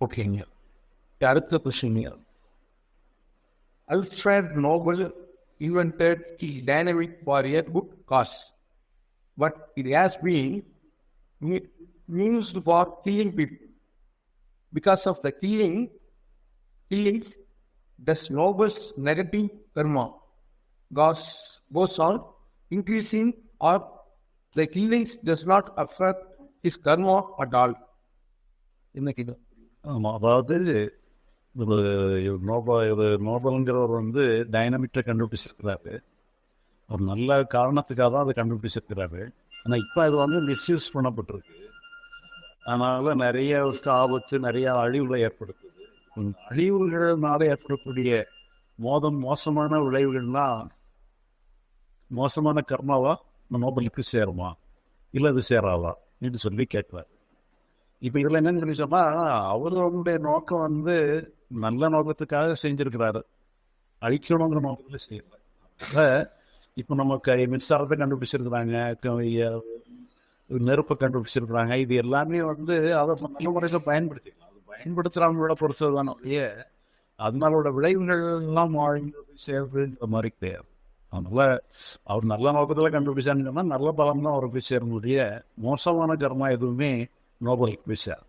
ஓகேங்க அடுத்த question Alfred Nobel invented dynamic for a good cause, but it has been u- used for killing people. Because of the killing, killings, does Nobel's negative karma goes, goes on increasing or the killings does not affect his karma at all? என்ன கேள்வி ஆமாம் அதாவது ஒரு Nobel இது நோபலுங்கிறவர் வந்து டைனமிக்டை கண்டுபிடிச்சிருக்கிறாரு. ஒரு நல்ல காரணத்துக்காக தான் அதை கண்டுபிடிச்சிருக்கிறாரு. ஆனால் இப்போ அது வந்து மிஸ்யூஸ் பண்ணப்பட்டிருக்கு. அதனால் நிறைய ஆபத்து நிறைய அழிவுகளை ஏற்படுத்துது. அழிவுகள்னால ஏற்படக்கூடிய மோதம் மோசமான விளைவுகள்லாம் மோசமான கர்மாவா இந்த நோபலுக்கு சேருமா? இல்லை அது சேராதா? என்று சொல்லி கேட்குறாரு. இப்போ இதில் என்னன்னு சொல்லி சொன்னால் அவருடைய நோக்கம் வந்து நல்ல நோக்கத்துக்காக செஞ்சிருக்கிறாரு. அழிக்கணுங்கிற நோக்கத்தில் செய்யல. அதை இப்போ நமக்கு மின்சாரத்தை கண்டுபிடிச்சிருக்கிறாங்க நெருப்பை கண்டுபிடிச்சிருக்கிறாங்க. இது எல்லாமே வந்து அதை நல்ல முறையில் பயன்படுத்திக்கலாம் அது பயன்படுத்துகிறவங்களோட பொறுத்தது தானே ஒழிய அதனாலோட விளைவுகள் எல்லாம் வாழ்ந்து மாதிரி கிடையாது. அதனால அவர் நல்ல நோக்கத்தில் கண்டுபிடிச்சான்னு நல்ல பலம் தான் அவருக்கு போய் சேர மோசமான கர்மா எதுவுமே நோபல் போய் சேரும்